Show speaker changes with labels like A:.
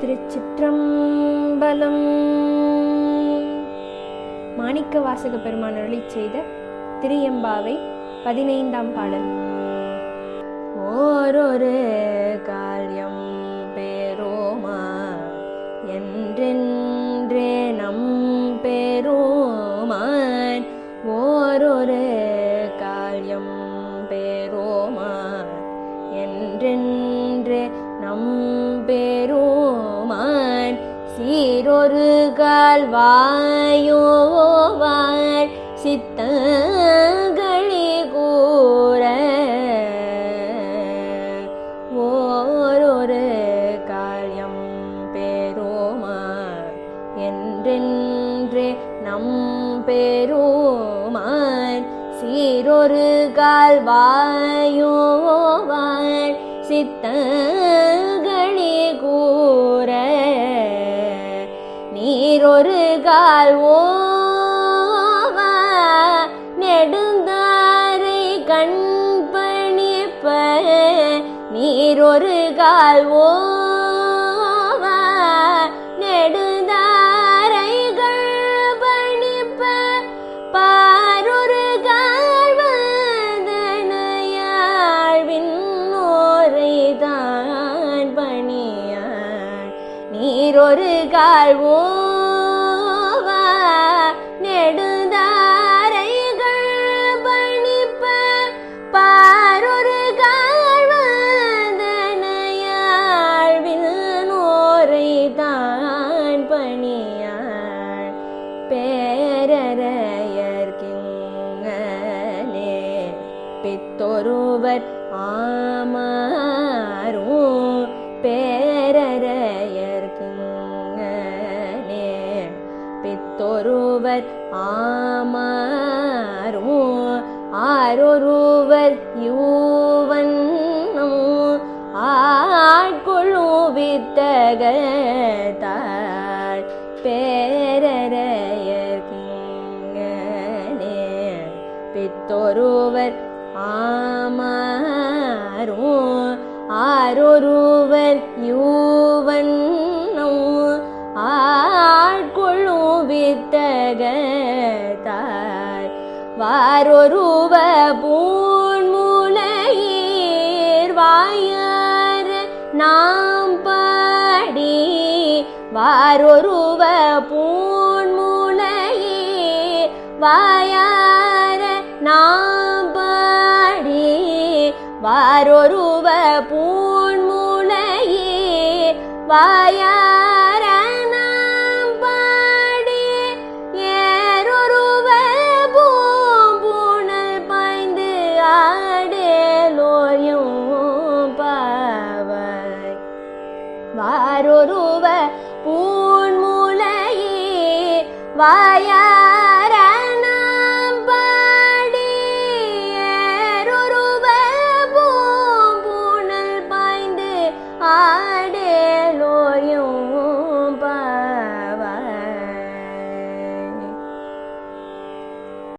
A: திருச்சிற்றம்பலம். மாணிக்க வாசக பெருமான் அருளி செய்த திரியம்பாவை பதினைந்தாம் பாடல். ஓரொரு காரியம் பேரோமா என்றென்றே நம் பேரோமான் ஓரொரு காரியம் பேரோமா என்றென்றே நம் பேரோ சீரொரு கால் வாயோவான் சித்தங்களி கூற. ஓரொரு காயம் பேரோமா என்றென்றே நம் பேரோமான் சீரொரு கால் வாயோவான் சித்தங்களி கூற. நீரொரு கால் ஓவ நெடுந்தாரை கண்பணிப்ப நீரொரு கால் ஓவ நெடுந்தாரை கண்பணிப்ப பாரொரு கால் வந்தனையாழ்வின் ஓரை தான் பணியான் நீரொரு கால் ஓ அவர் ஆமாரோ பேரறையர்கிங்கனே பித்தொருவர் ஆமாரோ ஆரொருவர் யூவன்னும் ஆட்கொள்ளும் வித்தகத்தாள் பித்தொருவர் ஆமாரும் ஆரொருவர் யூவன்னும் ஆட்கொள்ளும் வித்தகத்தாய் வாரொருவ பூன்முலையீர் வாயர் நாம் பாடி வாரொருவ பூன்முலையீர் வாயார நாம் வாரொருவ பூண்முனையே வாயார நாம் பாடி ஏரொருவ பூம்புணல் பாய்ந்து ஆடலோயும் பாவாய். வாரொருவ பூண்முனையே வாயா